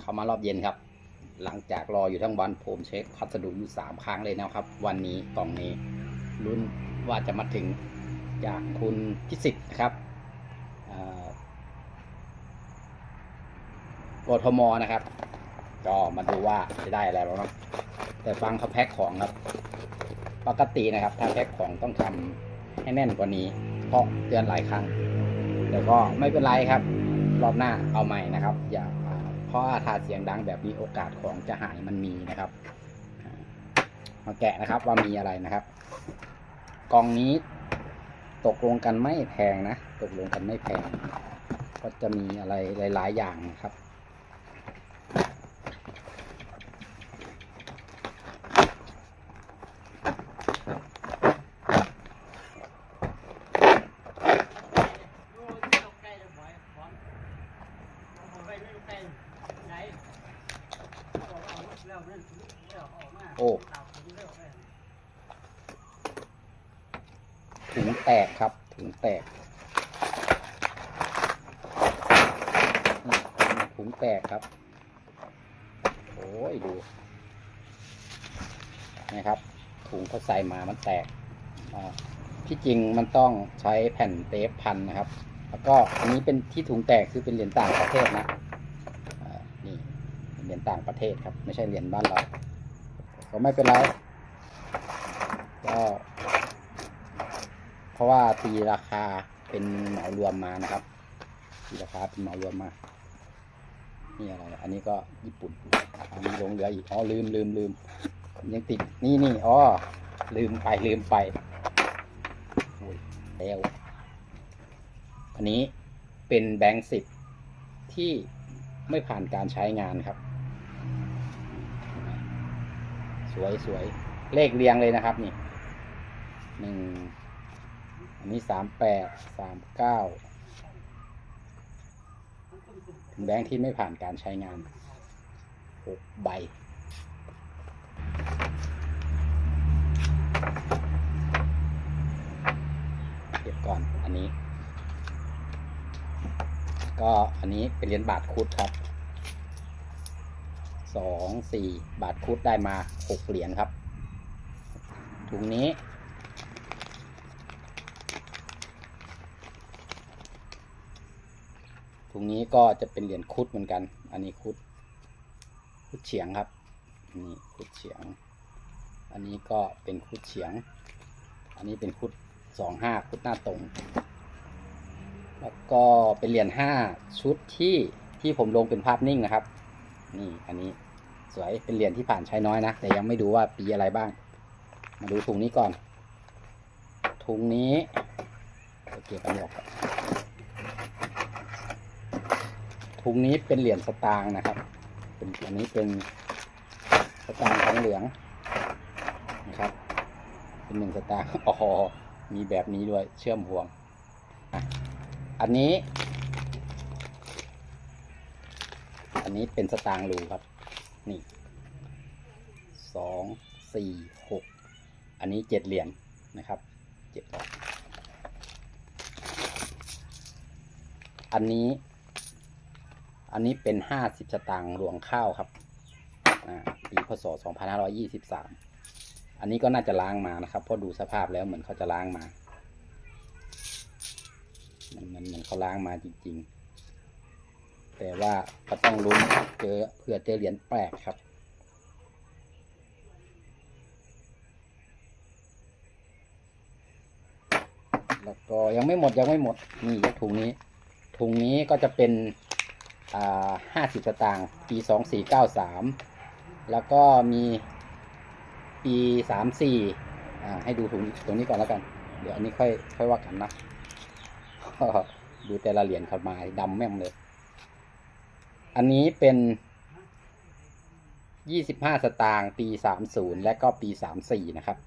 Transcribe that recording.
เข้ามารอบเย็นครับ หลังจากรออยู่ทั้งวันผมเช็คพัสดุอยู่สามครั้งเลยนะครับ วันนี้กล่องนี้ลุ้นว่าจะมาถึงจากคุณพิสิทธิ์นะครับอ่อกทมนะครับ ก็มาดูว่าจะได้อะไรบ้างเนาะแต่ฟังเขาแพ็คของครับ ปกตินะครับ ถ้าแพ็คของต้องทำให้แน่นกว่านี้ เพราะเตือนหลายครั้งแต่ก็ไม่เป็นไรครับ รอบหน้าเอาใหม่นะครับ อย่า เพราะว่าถ้าเสียงดังแบบนี้โอกาสของจะหายมันมีนะครับมาแกะนะครับว่ามีอะไรนะครับกล่องนี้ตกลงกันไม่แพงนะ ตกลงกันไม่แพง ก็จะมีอะไรหลาย ๆ อย่างนะครับ โอ้ถุงแตกครับถุงแตกถุงแตกครับ โอ้ยดูนะครับถุงเขาใส่มามันแตกที่จริงมันต้องใช้แผ่นเทปพันนะครับ แล้วก็อันนี้เป็นที่ถุงแตกคือเป็นเหรียญต่างประเทศนะ นเหรียญต่างประเทศครับ ไม่ใช่เหรียญบ้านเราก็ไม่เป็นไรก็เพราะว่าตีราคาเป็นเหมารวมมานะครับตีราคาเป็นเหมารวมมานี่อะไร อันนี้ก็ญี่ปุ่นอันนี้ลงเหลืออีก อ๋อ ลืมลืมลืมยังติด นี่นี่อ๋อ ลืมไปลืมไปโอ้ยแล้ว อันนี้เป็นแบงค์สิบที่ไม่ผ่านการใช้งานครับ สวยสวยเลขเรียงเลยนะครับนี่หนึ่งอันนี้สามแปดสามเก้าถึงแบงค์ที่ไม่ผ่านการใช้งานหกใบ เก็บก่อนอันนี้ ก็อันนี้เป็นเหรียญบาทคุดครับ สองสี่บาทคุดได้มาหกเหรียญครับ ถุงนี้ ถุงนี้ก็จะเป็นเหรียญคุดเหมือนกัน อันนี้คุด คุดเฉียงครับ นี่คุดเฉียง อันนี้ก็เป็นคุดเฉียง อันนี้เป็นคุดสองห้าคุดหน้าตรง แล้วก็เป็นเหรียญห้าชุดที่ที่ผมลงเป็นภาพนิ่งนะครับ นี่อันนี้สวยเป็นเหรียญที่ผ่านใช้น้อยนะ แต่ยังไม่ดูว่าปีอะไรบ้าง มาดูถุงนี้ก่อน ถุงนี้โอเคกันออกก่อนถุงนี้เป็นเหรียญสตางค์นะครับ เป็นอันนี้เป็นสตางค์ทองเหลืองนะครับ เป็นหนึ่งสตางค์อ๋อมีแบบนี้ด้วยเชื่อมห่วง อันนี้ อันนี้เป็นสตางค์รูครับ นี่สองสี่หกอันนี้เจ็ดเหรียญนะครับเจ็ดอันนี้ อันนี้เป็นห้าสิบสตางค์รวงข้าวครับปีพศสองพันห้าร้อยี่สิบสามอันนี้ก็น่าจะล้างมานะครับ เพราะดูสภาพแล้วเหมือนเขาจะล้างมา มันมันเหมือนเขาล้างมาจริง ๆ แต่ว่าก็ต้องลุ้นเจอเผื่อเจอเหรียญแปลกครับ แล้วก็ยังไม่หมดยังไม่หมดนี่ถุงนี้ ถุงนี้ก็จะเป็นอ่าห้าสิบสตางค์ปีสองสี่เก้าสามแล้วก็มีปีสามสี่อ่าให้ดูถุงตรงนี้ก่อนแล้วกัน เดี๋ยวอันนี้ค่อยค่อยว่ากันนะดูแต่ละเหรียญเข้ามาดำแม่มเลย อันนี้เป็นยี่สิบห้าสตางค์ปีสามศูนย์และก็ปีสามสี่นะครับ